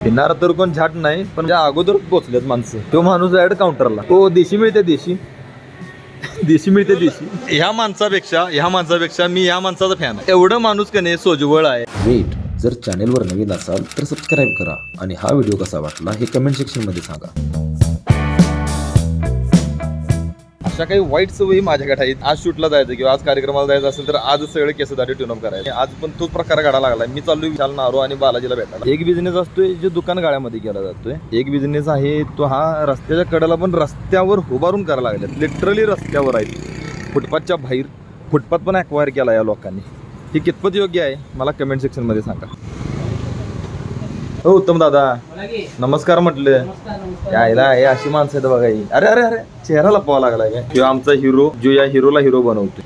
येणार तर कोण झाट नाही पण त्या अगोदर पोचलेत माणसं तो माणूस ऍड काउंटरला. हो देशी मिळते देशी. देशी मिळते देशी. ह्या माणसापेक्षा ह्या माणसापेक्षा मी ह्या माणसाचा फॅन एवढं माणूस का नाही सोजवळ आहे. वेट जर चॅनेलवर नवीन असाल तर सबस्क्राईब करा आणि हा व्हिडिओ कसा वाटला हे कमेंट सेक्शनमध्ये सांगा. अशा काही वाईट सवयी माझ्याकडे आहेत. आज शूटला जायचं किंवा आज कार्यक्रमाला जायचं असेल तर आज सगळे केसदारी ट्यून अप करायचे. आज पण तोच प्रकार घडा लागला मी चाललोय विशाल नारो आणि बालाजीला भेटायला. एक बिझनेस असतोय जो दुकान गाड्यामध्ये केला जातोय. एक बिझनेस आहे तो हा रस्त्याच्या कडेला पण रस्त्यावर उभारून करायला लागले लिटरली रस्त्यावर आहेत. फुटपाथच्या बाहेर. फुटपाथ पण अक्वायर केला या लोकांनी. हे कितपत योग्य आहे? मला कमेंट सेक्शनमध्ये सांगा. हो उत्तम दादा. नमस्कार म्हटलं. यायला हे अशी माणसं आहेत बघा ही. अरे अरे अरे चेहरा लपवा लागलाय काय किंवा आमचा हिरो जो या हिरोला हिरो बनवतो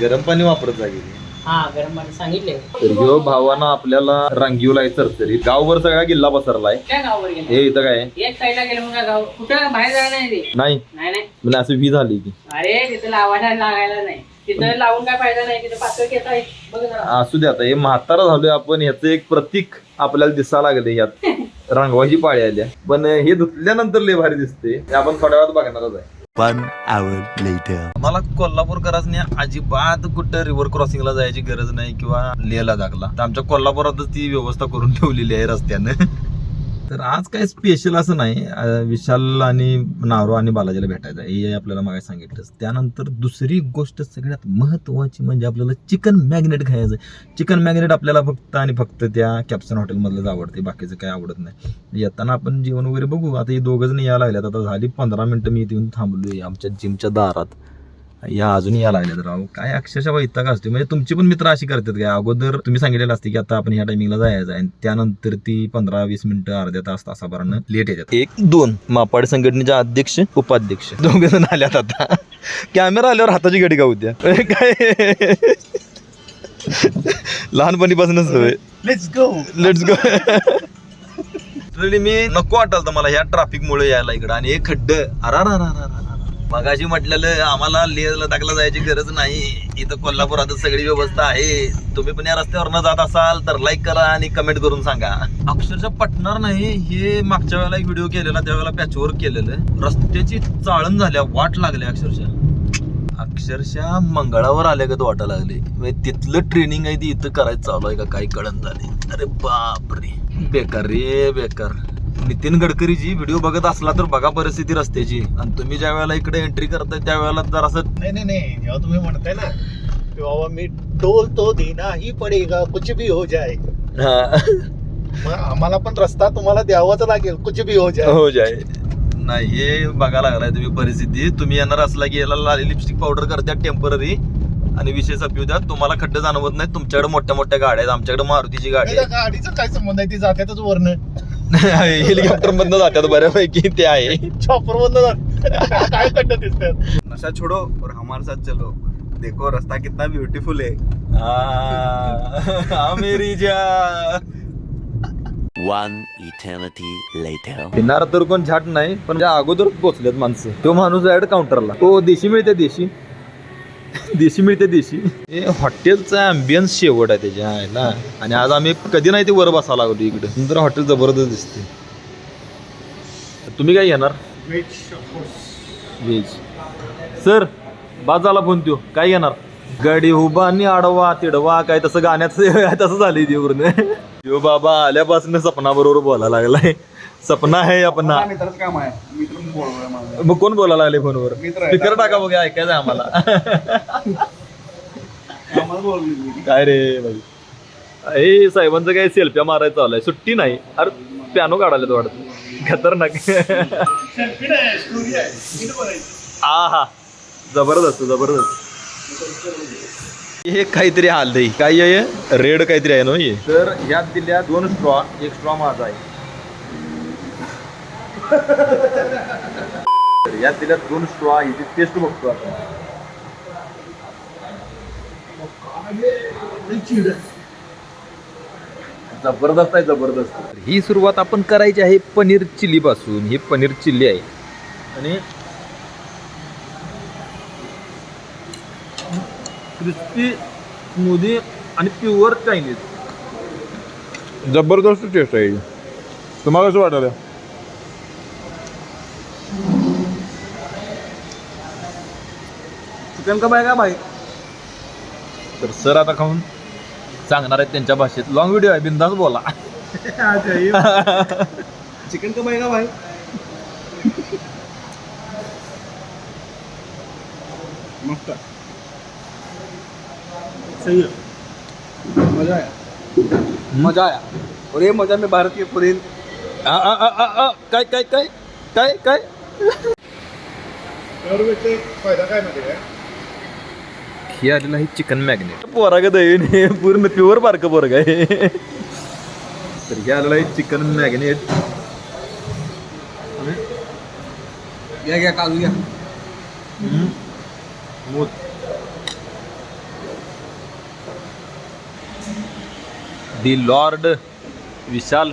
गरम पाणी वापरत जा गेली हा गरम पाणी सांगितले तर ह्यो भावानं आपल्याला रांगीवला आहे चरचरीत गावभर सगळा गेल्ला पसरलाय. काय गावावर गेले? हे इथं काय? एक साईडला गेलं मग काय गाव. कुठं? बाहेर जायला नाही नाही. नाही म्हणजे असं वी झाली की अरे तिथं लावायला लागायला नाही. तिथं लावून काय फायदा नाही तिथं पातळ घेत आहे बघ जरा. असू दे आता हे म्हातारा झालोय आपण ह्याचं एक प्रतीक आपल्याला दिसायला लागले यात. रंगवायची पाळी आल्या. पण हे धुतल्यानंतर लय भारी दिसते हे आपण थोड्या वेळात बघणारच आहे. One hour later. मला कोल्हापूरकरांनी अजिबात कुठं रिव्हर क्रॉसिंगला जायची गरज नाही किंवा लेहला लागला तर आमच्या कोल्हापुरातच ती व्यवस्था करून ठेवलेली आहे रस्त्यानं. तर आज काय स्पेशल असं नाही. विशाल आणि नारो आणि बालाजीला भेटायचं. आहे हे आपल्याला मागे सांगितलं त्यानंतर दुसरी गोष्ट सगळ्यात महत्त्वाची म्हणजे आपल्याला चिकन मॅग्नेट खायचं. चिकन मॅग्नेट आपल्याला फक्त आणि फक्त त्या कॅप्सन हॉटेलमधलंच आवडते. बाकीचं काय आवडत नाही. येताना आपण जेवण वगैरे बघू. आता हे दोघंजण यायला लागल्यात. आता झाली पंधरा मिनटं. मी इथे येऊन आहे आमच्या जिमच्या दारात. या अजून या लागल्यात राव. काय अक्षरशः वैताग असते म्हणजे तुमची पण मित्र अशी करतात काय? अगोदर तुम्ही सांगितलेलं असते की आता आपण ह्या टायमिंगला जायचं आहे. आणि त्यानंतर ती पंधरा वीस मिनिटं अर्ध्या तास तासाभरानं लेट येतात. एक दोन मापाड संघटनेच्या अध्यक्ष उपाध्यक्ष. दोघे जण आल्यात आता. कॅमेरा आल्यावर हाताची घडी गाऊ द्या. काय? लहानपणीपासूनच हवे Let's go. लेट्स गो मी नको वाटलं मला ह्या ट्रॅफिक मुळे यायला इकडं. आणि हे खड्ड. अरा मगाशी म्हटलेलं आम्हाला लेह लडाखला जायची गरज नाही. इथं कोल्हापुरात सगळी व्यवस्था आहे. तुम्ही पण या रस्त्यावर जात असाल तर लाईक करा आणि कमेंट करून सांगा. अक्षरशः पटणार नाही हे मागच्या वेळेला एक व्हिडिओ केलेला त्यावेळेला पॅचवर केलेलं. रस्त्याची चाळण झाल्या वाट लागल्या अक्षरशः. अक्षरशः मंगळावर आल्यागत वाटायला लागले. म्हणजे तिथलं ट्रेनिंग आहे ती इथं करायचं चालू आहे का? काही कळण झाले. अरे बापरे. बेकार रे बेकार. नितीन गडकरीची व्हिडिओ बघत असला तर बघा परिस्थिती रस्त्याची. आणि तुम्ही ज्या वेळेला इकडे एंट्री करताय त्या वेळेला जर असं नाही नाही नाही. जेव्हा तुम्ही म्हणताय ना की बाबा मी टोल तो देना ही पडेगा कुछ भी हो जाए. हा, मग आम्हाला पण रस्ता तुम्हाला द्यावाच लागेल कुछ भी हो जाए. हो जाय नाही हे बघा लागलाय तुम्ही परिस्थिती. तुम्ही येणार असला की याला लाली लिपस्टिक पावडर करत्या टेंपररी आणि विषय सपिव द्या. तुम्हाला खड्डे जाणवत नाही तुमच्याकडे मोठ्या मोठ्या गाड्या आहेत. आमच्याकडे मारुतीची गाडी गाडीचा काय संबंध आहे? ती जात्यातच वरनं. हेलिकॉप्टर मधनं जातात बऱ्यापैकी ते आहे. चॉपर मधनं काय खड्डे दिसतात नशा छोड़ो और हमारे साथ चलो. देखो रास्ता कितना ब्यूटीफुल है. आ, आ मेरी जान One eternity later. येणार तर कोण झाट नाही पण अगोदर पोचलेत माणसं तो माणूस ऍड काउंटरला हो देशी मिळते देशी. देशी मिळते देशी. हे हॉटेलचा अँबियन्स शेवट आहे त्याच्या आहे आणि आज आम्ही कधी नाही ते वर बसावं लागलो इकडे. नंतर हॉटेल जबरदस्त दिसते. तुम्ही काय घेणार? व्हेज सर बाद झाला फोन त्यो काय घेणार? गाडी उभा आणि आडवा तिडवा काय तसं गाण्यात तसं झालंय ते वरून यो बाबा आल्यापासून सपना बरोबर बोलायला लागलाय. सपना आहे आपण मित्राचं काम आहे. मित्र माझं मग कोण बोलायला लागले फोनवर? मित्र आहे. स्पीकर टाका बघा ऐकायचं आम्हाला. आम्हाला बोलवलं. काय रे भाई हे साहेबांचं काय सेल्फ्या मारायचं चालू आहे सुट्टी नाही. अरे पियानो काढायला वाटत. खतरनाक. हा हा जबरदस्त जबरदस्त. हे काहीतरी आलंय काय आहे? रेड काहीतरी आहे ना हे? तर यात दिल्या दोन स्ट्रॉ एक स्ट्रॉ माझा आहे. यात दिल्या दोन स्ट्रॉ ह्याची टेस्ट बघतो आपण जबरदस्त आहे जबरदस्त. ही सुरुवात आपण करायची आहे पनीर चिल्ली पासून. ही पनीर चिल्ली आहे. आणि क्रिस्पी स्मूदी आणि प्युअर चायनीज जबरदस्त टेस्ट आहे. तुम्हाला कसं वाटायला चिकन कब आएगा भाई? तर सर आता खाऊन सांगणार आहेत त्यांच्या भाषेत. लॉंग व्हिडिओ आहे बिंदास बोला. चिकन कब आएगा भाई? मस्त. सही है मजा आया. मजा आया. और ये मजा में भारत के पूरे. आ, आ, आ, आ, आ, काय काय काय काय काय? फायदा काय माहिती आहे? हे आलेलं आहे चिकन मॅग्नेट. पोरागत आहे पूर्ण प्युअर बारकं पोरग आहे तर हे आलेलं आहे चिकन मॅग्नेट. गया गया काजू गया दी लॉर्ड विशाल.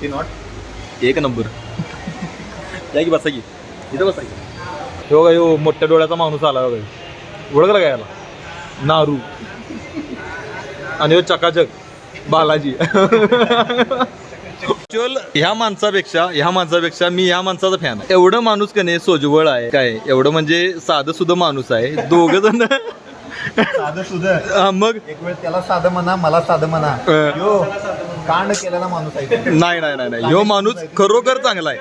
ती नॉट एक नंबर. या की बसा की. इथं बसा की. हो का हो मोठ्या डोळ्याचा माणूस आला बघा. ओळखला काय याला? नारू. आणि हो चकाचक बालाजी. ऍक्च्युअल ह्या माणसापेक्षा ह्या माणसापेक्षा मी ह्या माणसाचा फॅन आहे. एवढं माणूस का नाही सोजवळ आहे काय? एवढं म्हणजे साधं सुद्धा माणूस आहे. दोघ जण साधं हा, मग एक वेळ त्याला साधं म्हणा मला साधं म्हणा. यो कांड केलेला माणूस आहे. नाही नाही नाही नाही. ह्यो माणूस खरोखर चांगला आहे.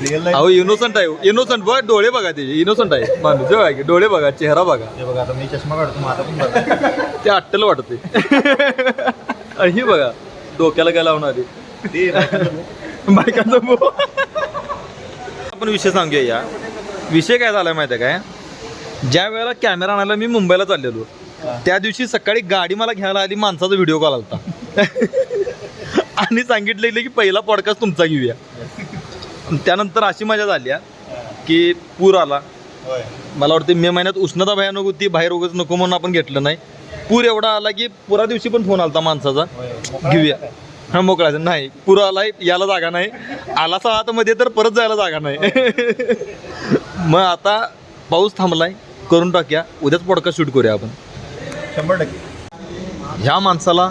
अहो इनोसंट आहे. इनोसंट बघ डोळे बघा त्याचे इनोसंट आहे. माणूस जेव्हा की डोळे बघा चेहरा बघा. हे बघा आता मी चष्मा काढतो माझा पण बघा. ते अट्टल वाटते आणि ही बघा डोक्याला काय लावणारी ते बायकांचा आपण विषय सांगूया या. विषय काय झालाय माहिती आहे काय? ज्या वेळेला कॅमेरा आणायला मी मुंबईला चाललेलो त्या दिवशी सकाळी गाडी मला घ्यायला आली माणसाचा व्हिडिओ कॉल आलता. आणि सांगितलेलं की पहिला पॉडकास्ट तुमचा घेऊया. त्यानंतर अशी मजा झाली हा, की पूर आला. होय. मला वाटतं मे महिन्यात उष्णता भयानक होती बाहेर उगाच नको म्हणून आपण घेतलं नाही. पूर एवढा आला की पुरा दिवशी पण फोन आलता माणसाचा. घेऊया. हा मोकळायचं नाही पूर आलाय याला जागा नाही. आला सहा मध्ये तर परत जायला जागा नाही. मग आता पाऊस थांबलाय करून टाक्या. उद्याच पॉडकास्ट शूट करूया आपण. शंभर टक्के. ह्या माणसाला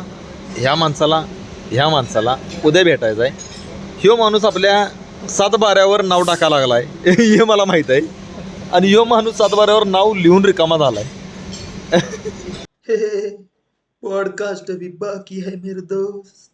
ह्या माणसाला ह्या माणसाला उद्या भेटायचं आहे ह्यो माणूस आपल्या सातबाऱ्यावर नाव टाका लागलाय. हे मला माहीत आहे. आणि यो माणूस सातबाऱ्यावर नाव लिहून रिकामा झालाय. पॉडकास्ट अभी बाकी है मेरे दोस्त.